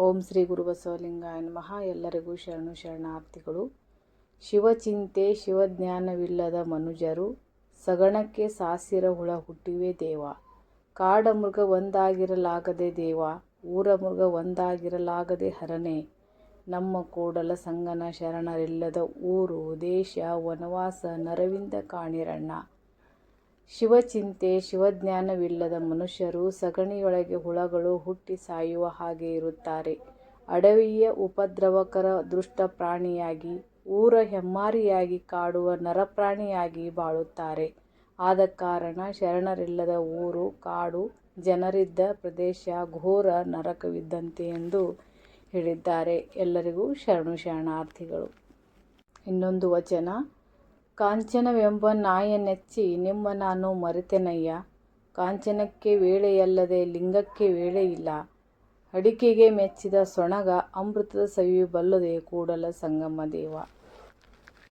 ಓಂ ಶ್ರೀ ಗುರು ಬಸವಲಿಂಗಾಯ ನಮಃ. ಎಲ್ಲರಿಗೂ ಶರಣು ಶರಣಾರ್ಥಿಗಳು. ಶಿವಚಿಂತೆ ಶಿವಜ್ಞಾನವಿಲ್ಲದ ಮನುಜರು, ಸಗಣಕ್ಕೆ ಸಾಸಿರ ಹುಳ ಹುಟ್ಟಿವೆ ದೇವ. ಕಾಡ ಮೃಗ ಒಂದಾಗಿರಲಾಗದೆ ದೇವ ಊರ ಮೃಗ ಒಂದಾಗಿರಲಾಗದೆ ಹರನೆ. ನಮ್ಮ ಕೂಡಲ ಸಂಗನ ಶರಣರಿಲ್ಲದ ಊರು, ದೇಶ, ವನವಾಸ, ನರವಿಂದ ಕಾಣಿರಣ್ಣ. ಶಿವಚಿಂತೆ ಶಿವಜ್ಞಾನವಿಲ್ಲದ ಮನುಷ್ಯರು ಸಗಣಿಯೊಳಗೆ ಹುಳಗಳು ಹುಟ್ಟಿ ಸಾಯುವ ಹಾಗೆ ಇರುತ್ತಾರೆ. ಅಡವಿಯ ಉಪದ್ರವಕರ ದುಷ್ಟ ಪ್ರಾಣಿಯಾಗಿ ಊರ ಹೆಮ್ಮಾರಿಯಾಗಿ ಕಾಡುವ ನರಪ್ರಾಣಿಯಾಗಿ ಬಾಳುತ್ತಾರೆ. ಆದ ಕಾರಣ ಶರಣರಿಲ್ಲದ ಊರು, ಕಾಡು, ಜನರಿದ್ದ ಪ್ರದೇಶ ಘೋರ ನರಕವಿದ್ದಂತೆ ಎಂದು ಹೇಳಿದ್ದಾರೆ. ಎಲ್ಲರಿಗೂ ಶರಣು ಶರಣಾರ್ಥಿಗಳು. ಇನ್ನೊಂದು ವಚನ. ಕಾಂಚನವೆಂಬ ನಾಯ ನೆಚ್ಚಿ ನಿಮ್ಮ ನಾನು ಮರೆತೆನಯ್ಯ. ಕಾಂಚನಕ್ಕೆ ವೇಳೆಯಲ್ಲದೆ ಲಿಂಗಕ್ಕೆ ವೇಳೆಯಿಲ್ಲ. ಅಡಿಕೆಗೆ ಮೆಚ್ಚಿದ ಸೊಣಗ, ಅಮೃತದ ಸವಿ ಬಲ್ಲದೆ ಕೂಡಲ ಸಂಗಮ ದೇವ.